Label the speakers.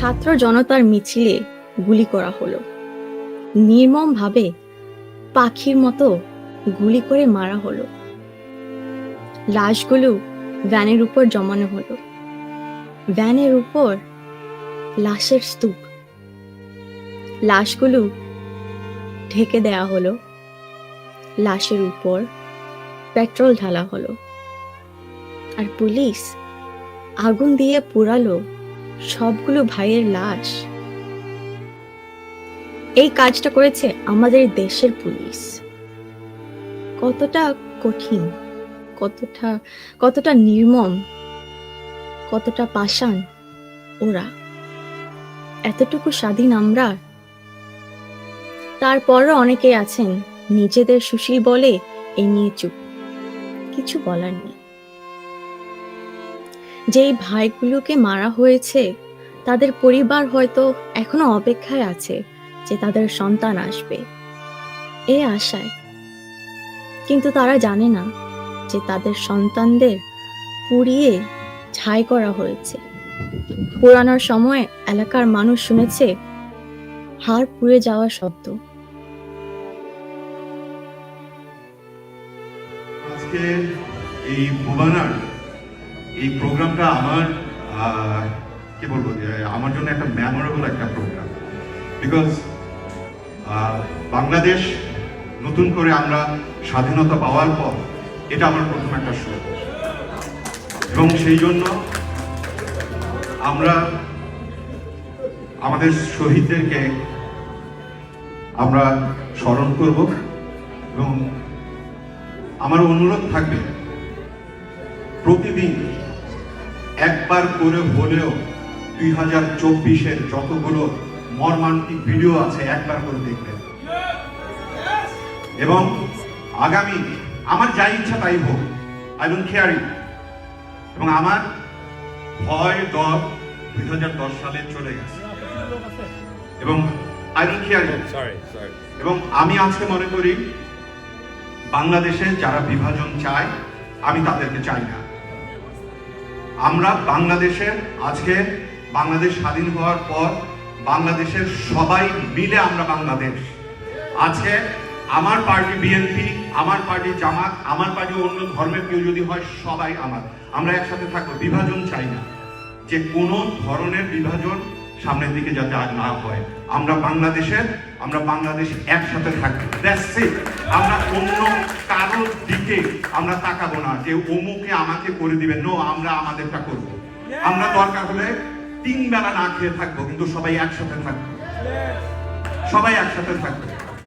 Speaker 1: ছাত্র জনতার মিছিলে গুলি করা হলো। নির্মমভাবে পাখির মতো গুলি করে মারা হলো। লাশগুলো ভ্যানের উপর জমানো হলো। ভ্যানের উপর লাশের স্তূপ। লাশগুলো ঢেকে দেয়া হলো। লাশের উপর পেট্রোল ঢালা হলো। আর পুলিশ আগুন দিয়ে পোড়ালো সবগুলো ভাইয়ের লাশ। এই কাজটা করেছে আমাদের দেশের পুলিশ। কতটা কঠিন, কতটা কতটা নির্মম, কতটা পাষাণ ওরা। এতটুকু স্বাধীন আমরা। তারপরও অনেকে আছেন, নিজেদের সুশীল বলে এ নিয়ে চুপ। কিছু বলার নেই। যেই ভাইগুলোকে মারা হয়েছে, তাদের পরিবার হয়তো এখনও অপেক্ষায় আছে যে তাদের সন্তান আসবে। এ আশায়। কিন্তু তারা জানে না যে তাদের সন্তানদের পুড়িয়ে ছাই করা হয়েছে। পুরানোর সময় এলাকার মানুষ শুনেছে, হাড় পুড়ে যাওয়া শব্দ
Speaker 2: আজকে এই ভুবানার এই প্রোগ্রামটা আমার কি বলব আমার জন্য একটা মেমোরেবল একটা প্রোগ্রাম বিকজ বাংলাদেশ নতুন করে আমরা স্বাধীনতা পাওয়ার পর এটা আমার প্রথম একটা শো এবং সেই জন্য আমরা আমাদের শহীদদেরকে আমরা স্মরণ করব এবং আমার অনুরোধ থাকবে প্রতিদিন একবার করে হলেও দুই হাজার চব্বিশের যতগুলো মর্মান্তিক ভিডিও আছে একবার করে দেখবেন। এবং আগামী আমার যা ইচ্ছা তাই হোক আই ডোন্ট কেয়ার এবং আমার ভয় ডর দুই হাজার দশ সালে চলে গেছে। এবং আই ডোন্ট কেয়ার. এবং আমি আজকে মনে করি বাংলাদেশে যারা বিভাজন চায় আমি তাদেরকে চাই না। আমরা বাংলাদেশের, আজকে বাংলাদেশ স্বাধীন হওয়ার পর বাংলাদেশের সবাই মিলে আমরা বাংলাদেশ। আজকে আমার পার্টি বিএনপি আমার পার্টি জামাত, আমার পার্টি অন্য ধর্মের কেউ যদি হয়, সবাই আমার। আমরা একসাথে থাকব, বিভাজন চাই না। যে কোনো ধরনের বিভাজন সামনের দিকে যাতে আর না হয়। আমরা বাংলাদেশের, আমরা বাংলাদেশ একসাথে থাকব. আমরা অন্য কারোর দিকে আমরা তাকাবো না যে অমুকে আমাকে করে দিবে। নো আমরা আমাদেরটা করব। আমরা দরকার হলে তিন বেলা না খেয়ে থাকব কিন্তু সবাই একসাথে থাকব। সবাই একসাথে থাকবে।